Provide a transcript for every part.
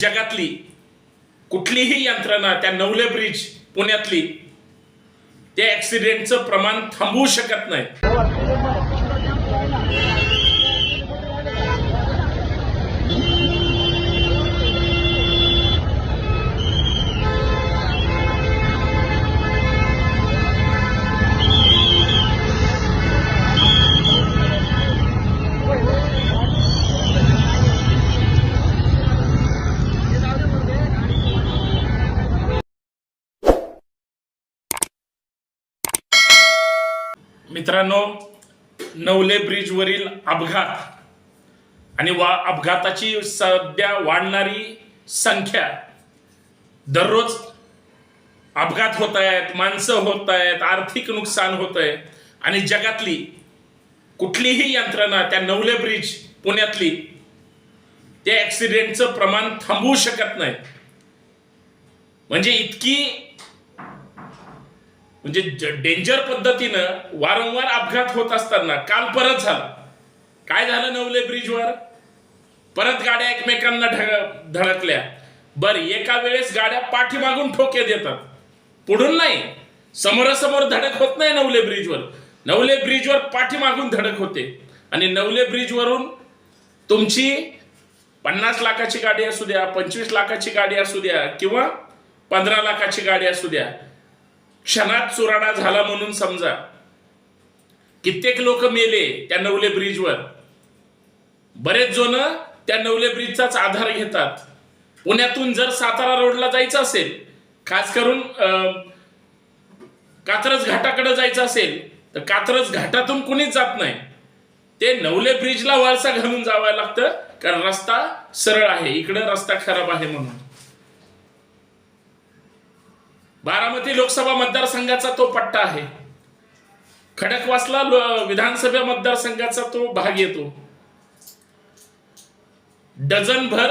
जगातली कुठलीही यंत्रणा त्या नवले ब्रिज पुण्यातली त्या ऍक्सिडेंटचं प्रमाण थांबवू शकत नाही. मित्रांनो नवले ब्रिजवरील अपघात आणि वा अपघाताची सध्या वाढणारी संख्या. दररोज अपघात होत आहेत माणसं होत आहेत आर्थिक नुकसान होत आहे आणि जगातली कुठलीही यंत्रणा त्या नवले ब्रिज पुण्यातली त्या ऍक्सिडेंटचं प्रमाण थांबवू शकत नाही म्हणजे इतकी म्हणजे डेंजर पद्धतीनं वारंवार अपघात होत असताना काल परत झाला. काय झालं नवले ब्रिजवर? परत गाड्या एकमेकांना ढग धडकल्या. बर एका वेळेस गाड्या पाठीमागून ठोके देतात. पुढून नाही. समोरासमोर धडक होत नाही नवले ब्रिजवर. नवले ब्रिजवर पाठीमागून धडक होते. आणि नवले ब्रिजवरून तुमची पन्नास लाखाची गाडी असू द्या पंचवीस लाखाची गाडी असू द्या किंवा पंधरा लाखाची गाडी असू द्या क्षणात चुराडा झाला म्हणून समजा. कित्येक लोक मेले त्या नवले ब्रिजवर. बरेच जण त्या नवले ब्रिजचाच आधार घेतात. पुण्यातून जर सातारा रोडला जायचं असेल खास करून अं, कात्रज घाटाकडे जायचं असेल तर कात्रज घाटातून कुणीच जात नाही. ते नवले ब्रिजला वळसा घालून जावं लागतं कारण रस्ता सरळ आहे इकडं रस्ता खराब आहे म्हणून. बारामती लोकसभा मतदारसंघाचा तो पट्टा आहे. खडकवासला विधानसभा मतदारसंघाचा तो भाग येतो. डझनभर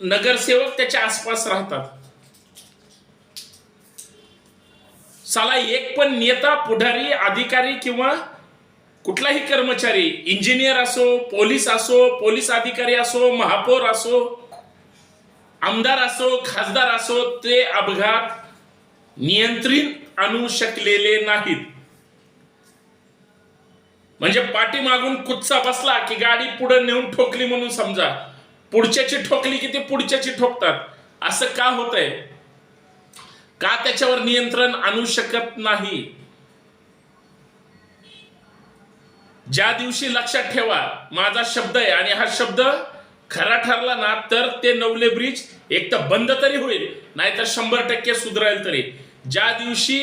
नगरसेवक त्याच्या आसपास राहतात. साला एक पण नेता पुढारी अधिकारी किंवा कुठलाही कर्मचारी इंजिनियर असो पोलीस असो पोलीस अधिकारी असो महापौर असो आमदार असो खासदार असो ते अपघात नियंत्रित आणू शकलेले नाहीत. म्हणजे पाठीमागून कुच्चा बसला की गाडी पुढे नेऊन ठोकली म्हणून समजा. पुढच्याची ठोकली की ते पुढच्याची ठोकतात. असं का होतंय? का त्याच्यावर नियंत्रण आणू शकत नाही? ज्या दिवशी लक्षात ठेवा माझा शब्द आहे आणि हा शब्द खरा ठरला ना तर ते नवले ब्रिज एक तर बंद तरी होईल नाहीतर शंभर टक्के सुधराईल तरी. ज्या दिवशी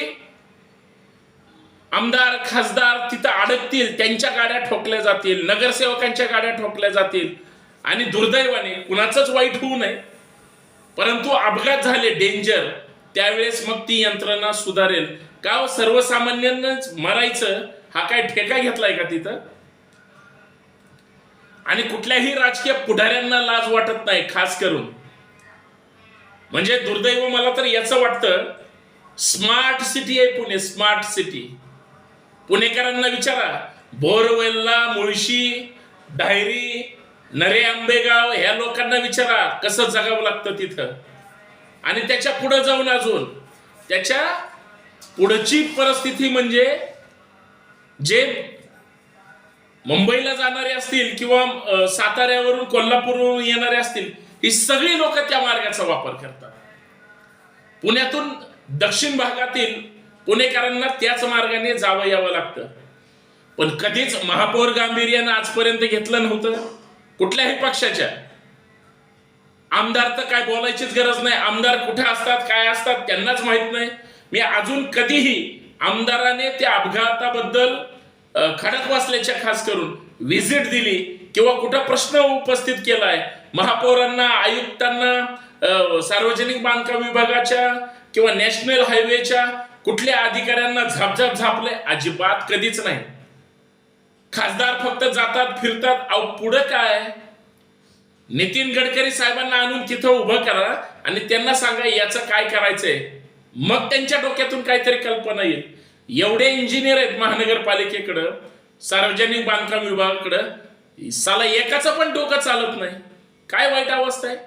आमदार खासदार तिथं अडकतील त्यांच्या गाड्या ठोकल्या जातील नगरसेवकांच्या गाड्या ठोकल्या जातील आणि दुर्दैवाने कुणाचंच वाईट होऊ नये परंतु अपघात झाले डेंजर त्यावेळेस मग ती यंत्रणा सुधारेल. का हो? सर्वसामान्यांनाच मरायचं हा काय ठेका घेतलाय का तिथं? आणि कुठल्याही राजकीय पुढाऱ्यांना लाज वाटत नाही खास करून. म्हणजे दुर्दैव मला तर याचं वाटतं स्मार्ट सिटी आहे पुणे स्मार्ट सिटी. पुणेकरांना विचारा बोरवेल्ला मुळशी डायरी नरे आंबेगाव ह्या लोकांना विचारा कसं जगावं लागतं तिथं. आणि त्याच्या पुढं जाऊन अजून त्याच्या पुढची परिस्थिती म्हणजे जे मुंबईला जाणारे असतील किंवा साताऱ्यावरून कोल्हापूरवरून येणारे असतील ही सगळी लोक त्या मार्गाचा वापर करतात. पुण्यातून दक्षिण भागातील पुणेकरांना त्याच मार्गाने जावं यावं लागतं. पण कधीच महापौर गांभीर्यानं आजपर्यंत घेतलं नव्हतं. कुठल्याही पक्षाच्या. आमदार तर काय बोलायचीच गरज नाही. आमदार कुठे असतात काय असतात त्यांनाच माहीत नाही. मी अजून कधीही आमदाराने त्या अपघाताबद्दल खडक वाचल्याच्या खास करून व्हिजिट दिली किंवा कुठं प्रश्न उपस्थित केलाय महापौरांना आयुक्तांना सार्वजनिक बांधकाम विभागाच्या किंवा नॅशनल हायवेच्या कुठल्या अधिकाऱ्यांना झापझाप झापले अजिबात कधीच नाही. खासदार फक्त जातात फिरतात. अहो पुढं काय? नितीन गडकरी साहेबांना आणून तिथं उभं करा आणि त्यांना सांगा याचं काय करायचंय. मग त्यांच्या डोक्यातून काहीतरी कल्पना येईल. एवढे इंजिनियर आहेत महानगरपालिकेकडं सार्वजनिक बांधकाम विभागाकडं. साला एकाचं पण डोकं चालत नाही. काय वाईट अवस्था आहे?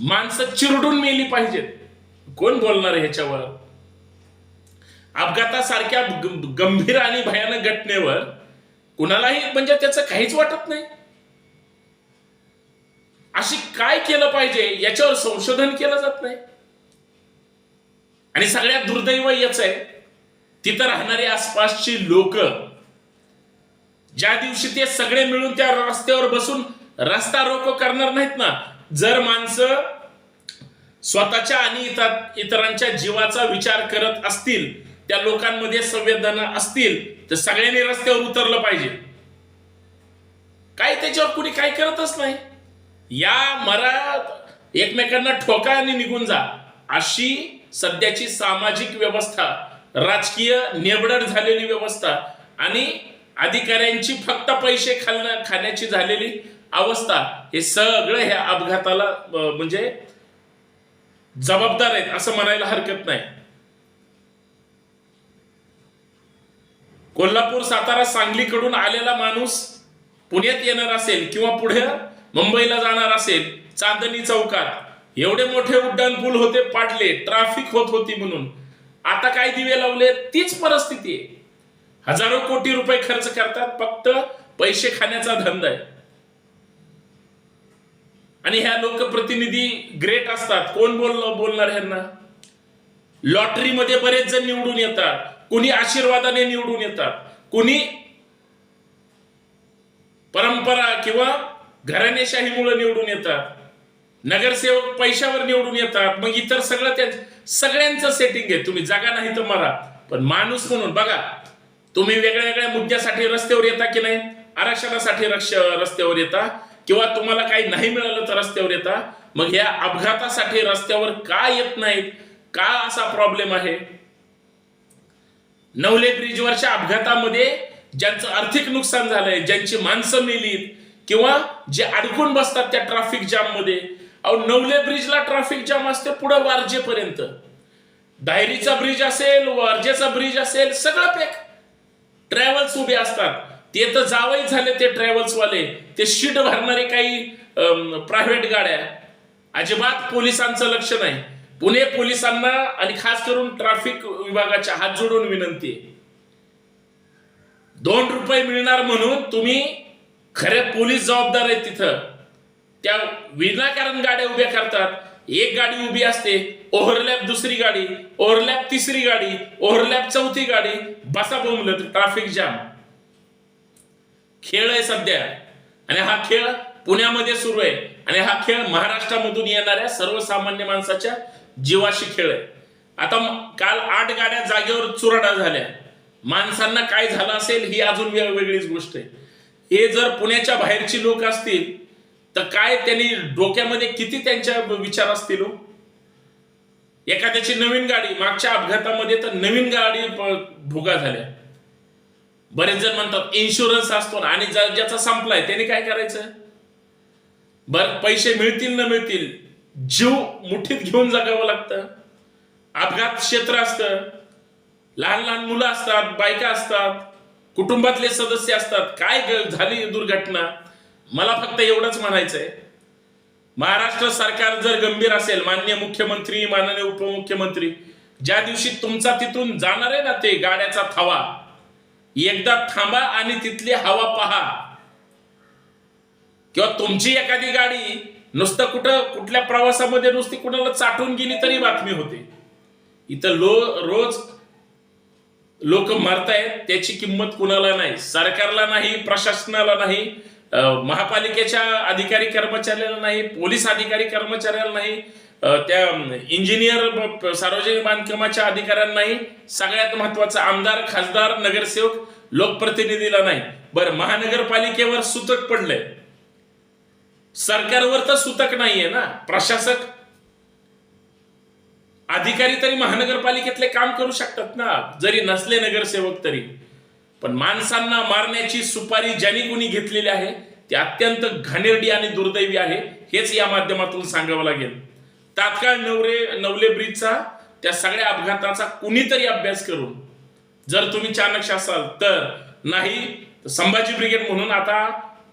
माणसं चिरडून मेली पाहिजेत. कोण बोलणार आहे ह्याच्यावर? अपघातासारख्या गंभीर आणि भयानक घटनेवर कुणालाही म्हणजे त्याचं काहीच वाटत नाही. अशी काय केलं पाहिजे याच्यावर संशोधन केलं जात नाही. आणि सगळ्यात दुर्दैव याच आहे तिथं राहणारी आसपासची लोक ज्या दिवशी ते सगळे मिळून त्या रस्त्यावर बसून रस्ता रोको करणार नाहीत ना जर माणसं स्वतःच्या आणि इतर इतरांच्या जीवाचा विचार करत असतील त्या लोकांमध्ये संवेदना असतील तर सगळ्यांनी रस्त्यावर उतरलं पाहिजे. काय त्याच्यावर कुणी काय करतच नाही. या मरा एकमेकांना ठोका आणि निघून जा. अशी सध्याची सामाजिक व्यवस्था राजकीय निवडट झालेली व्यवस्था आणि अधिकाऱ्यांची फक्त पैसे खाल्ल्या खाण्याची झालेली अवस्था हे सगळं ह्या अपघाताला म्हणजे जबाबदार आहेत असं म्हणायला हरकत नाही. कोल्हापूर सातारा सांगलीकडून आलेला माणूस पुण्यात येणार असेल किंवा पुढे मुंबईला जाणार असेल चांदणी चौकात. एवढे मोठे उड्डाण पूल होते पाडले ट्रॅफिक होत होती म्हणून. आता काय दिवे लावले तीच परिस्थिती आहे. हजारो कोटी रुपये खर्च करतात फक्त पैसे खाण्याचा धंदा आहे. आणि ह्या लोकप्रतिनिधी ग्रेट असतात. कोण बोल बोलणार ह्यांना? लॉटरीमध्ये बरेच जण निवडून येतात. कुणी आशीर्वादाने निवडून येतात. कुणी परंपरा किंवा घराणेशाहीमुळे निवडून येतात. नगरसेवक पैशावर निवडून येतात. मग इतर सगळं त्या सगळ्यांचं सेटिंग आहे. तुम्ही जागा नाही तर मरा. पण माणूस म्हणून बघा तुम्ही वेगळ्या वेगळ्या मुद्द्यासाठी रस्त्यावर येता की नाही? आरक्षणासाठी रक्ष रस्त्यावर येता. किंवा तुम्हाला काही नाही मिळालं तर रस्त्यावर येता मग ह्या अपघातासाठी रस्त्यावर का येत नाहीत? का असा प्रॉब्लेम आहे? नवले ब्रिजवरच्या अपघातामध्ये ज्यांचं आर्थिक नुकसान झालंय ज्यांची माणसं मेलीत किंवा जे अडकून बसतात त्या ट्रॅफिक जाममध्ये अहो नवले ब्रिजला ट्रॅफिक जाम असते पुढे वारजेपर्यंत. दायरीचा ब्रिज असेल वारजेचा ब्रिज असेल सगळं पॅक ट्रॅव्हल्स उभे असतात. ते तर जावई झाले ते ट्रॅव्हल्स वाले ते शीट भरणारे काही प्रायव्हेट गाड्या अजिबात पोलिसांचं लक्ष नाही. पुणे पोलिसांना आणि खास करून ट्रॅफिक विभागाच्या हात जोडून विनंती आहे. दोन रुपये मिळणार म्हणून तुम्ही खरे पोलीस जबाबदार आहेत तिथं. त्या विनाकारण गाड्या उभ्या करतात. एक गाडी उभी असते ओव्हरलॅप दुसरी गाडी ओव्हरलॅप तिसरी गाडी ओव्हरलॅप चौथी गाडी बसा बोंबलत ट्रॅफिक जाम. खेळ आहे सध्या. आणि हा खेळ पुण्यामध्ये सुरू आहे. आणि हा खेळ महाराष्ट्रामधून येणाऱ्या सर्वसामान्य माणसाच्या जीवाशी खेळ आहे. आता काल आठ गाड्या जागेवर चुराडा झाल्या. माणसांना काय झालं असेल ही अजून वेगवेगळीच गोष्ट आहे. हे जर पुण्याच्या बाहेरची लोक असतील तर काय त्यांनी डोक्यामध्ये किती त्यांच्या विचार असतील हो? एखाद्याची नवीन गाडी मागच्या अपघातामध्ये तर नवीन गाडी प- भुगा झाल्या. बरेच जण म्हणतात इन्शुरन्स असतो ना आणि ज्या- ज्याचा संपलाय त्याने काय करायचं? बर पैसे मिळतील न मिळतील जीव मुठीत घेऊन जगावं लागतं. अपघात क्षेत्र असतं. लहान लहान मुलं असतात बायका असतात कुटुंबातले सदस्य असतात. काय झाली दुर्घटना? मला फक्त एवढंच म्हणायचंय. महाराष्ट्र सरकार जर गंभीर असेल मान्य मुख्यमंत्री माननीय उपमुख्यमंत्री ज्या दिवशी तुमचा तिथून जाणार आहे ना ते गाड्याचा थवा एकदा थांबा आणि तिथली हवा पहा. किंवा तुमची एखादी गाडी नुसतं कुठं कुठल्या प्रवासामध्ये नुसती कुणाला चाटून गेली तरी बातमी होते. इथं लो रोज लोक मरतायत त्याची किंमत कुणाला नाही. सरकारला नाही प्रशासनाला नाही महापालिकेच्या अधिकारी कर्मचाऱ्याला नाही पोलीस अधिकारी कर्मचाऱ्याला नाही त्या इंजिनियर सार्वजनिक बांधकामाच्या अधिकाऱ्यांनाही सगळ्यात महत्वाचं आमदार खासदार नगरसेवक लोकप्रतिनिधीला नाही. बरं महानगरपालिकेवर सुतक पडलंय. सरकारवर तर सुतक नाहीये ना. प्रशासक अधिकारी तरी महानगरपालिकेतले काम करू शकतात ना. जरी नसले नगरसेवक तरी. पण माणसांना मारण्याची सुपारी ज्यांनी कुणी घेतलेली आहे ती अत्यंत घाणेरडी आणि दुर्दैवी आहे हेच या माध्यमातून सांगावं लागेल. तात्काळ नवरे नवले ब्रिजचा त्या सगळ्या अपघाताचा कुणीतरी अभ्यास करून जर तुम्ही चाणक्ष असाल तर नाही संभाजी ब्रिगेड म्हणून आता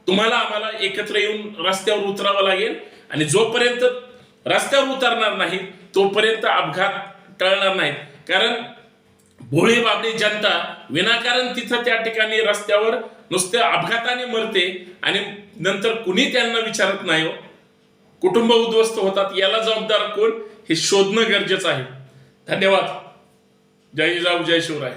तुम्हाला आम्हाला एकत्र येऊन रस्त्यावर उतरावं लागेल. आणि जोपर्यंत रस्त्यावर उतरणार नाही तोपर्यंत अपघात टळणार नाहीत. कारण भोळी बाबडी जनता विनाकारण तिथं त्या ठिकाणी रस्त्यावर नुसत्या अपघाताने मरते आणि नंतर कुणी त्यांना विचारत नाही हो. कुटुंब उद्ध्वस्त होतात याला जबाबदार कोण? हे शोधणं गरजेचं आहे. धन्यवाद. जय जाऊ जय शिवराय.